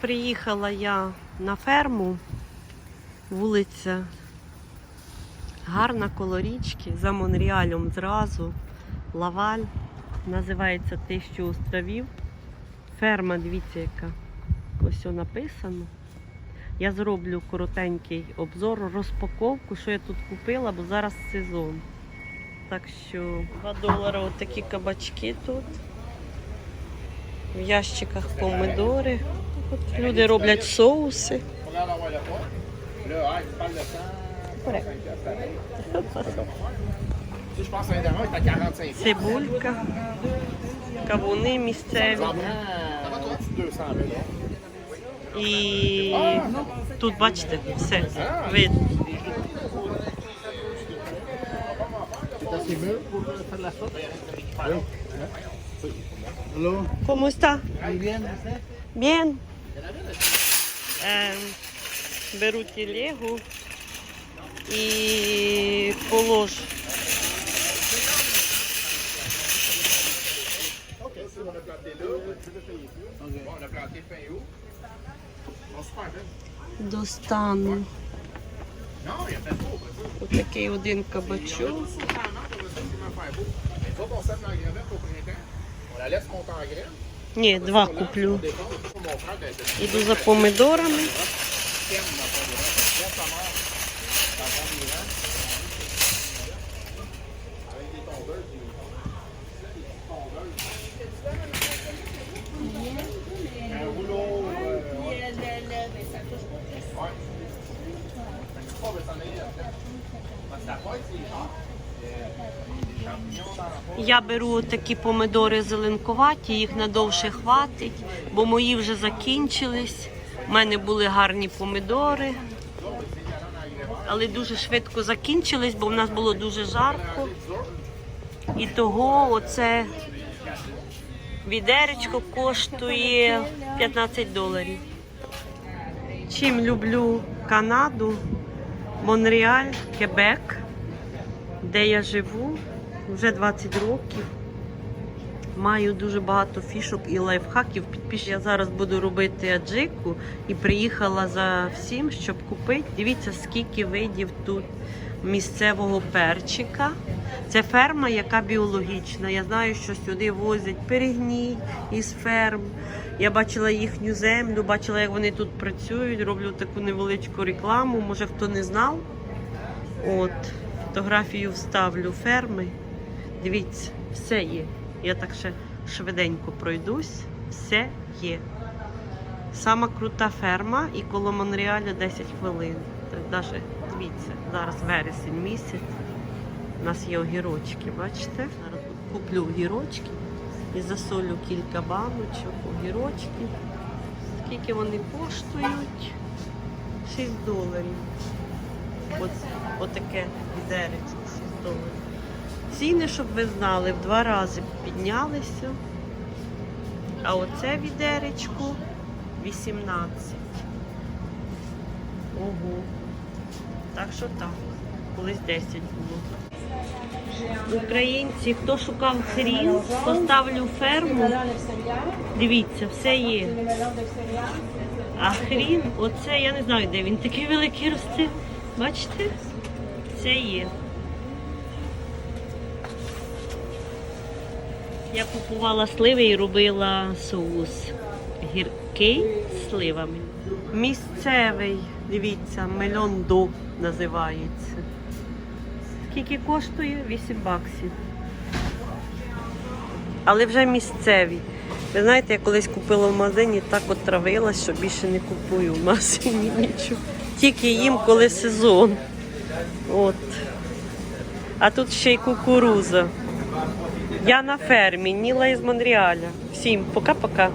Приїхала я на ферму, вулиця гарна коло річки, за Монреалем зразу, Лаваль, називається Тисячу островів. Ферма, дивіться, яка ось написано. Я зроблю коротенький обзор, розпаковку, що я тут купила, бо зараз сезон. Так що 2 долари отакі кабачки тут. В ящиках помидори. От люди роблять соуси. Regarde envoie le pas. Là, ah, il parle de sang. Correct. 5 piastres, ça fait. Si je pense à un dernier, il est à 45 Цибулька, кавуни місцеві. Ça prend 200 000. І тут, бачите, все видно. C'est assez mûr pour euh, faire de la soupe? Oui. Hello? ¿Cómo está? Muy bien, Bien. Е, беру телегу і hein? Достану. Отакий один кабачок. On la laisse monter en graine. Ні, два куплю. Іду за помидорами. Я беру такі помидори зеленкуваті, їх надовше хватить, бо мої вже закінчились. У мене були гарні помидори, але дуже швидко закінчились, бо в нас було дуже жарко. І того оце відеречко коштує 15 доларів. Чим люблю Канаду, Монреаль, Кебек, де я живу вже 20 років. Маю дуже багато фішок і лайфхаків. Підпиш, я зараз буду робити аджику і приїхала за всім, щоб купити. Дивіться, скільки видів тут місцевого перчика. Це ферма, яка біологічна. Я знаю, що сюди возять перегній із ферм. Я бачила їхню землю, бачила, як вони тут працюють. Роблю таку невеличку рекламу. Може хто не знав. От, фотографію вставлю ферми. Дивіться, все є. Я так ще швиденько пройдусь. Все є. Сама крута ферма і коло Монреаля 10 хвилин. Навіть, дивіться, зараз вересень місяць. У нас є огірочки, бачите? Зараз куплю огірочки і засолю кілька баночок, огірочки. Скільки вони коштують? 6 доларів. От, отаке відеречко 6 доларів. Ціни, щоб ви знали, в два рази піднялися. А оце відеречко 18. Ого. Так що так. Колись 10 було. Українці, хто шукав хрін, поставлю ферму. Дивіться, все є. А хрін, оце я не знаю, де він такий великий росте. Бачите? Це є. Я купувала сливи і робила соус. Гіркий з сливами. Місцевий, дивіться, мельондо називається. Скільки коштує? 8 баксів. Але вже місцеві. Ви знаєте, я колись купила в магазині, так от травилась, що більше не купую в магазині нічого. Тільки їм, коли сезон. От. А тут ще й кукуруза. Я на фермі, Ніла із Монреаля. Всім пока-пока.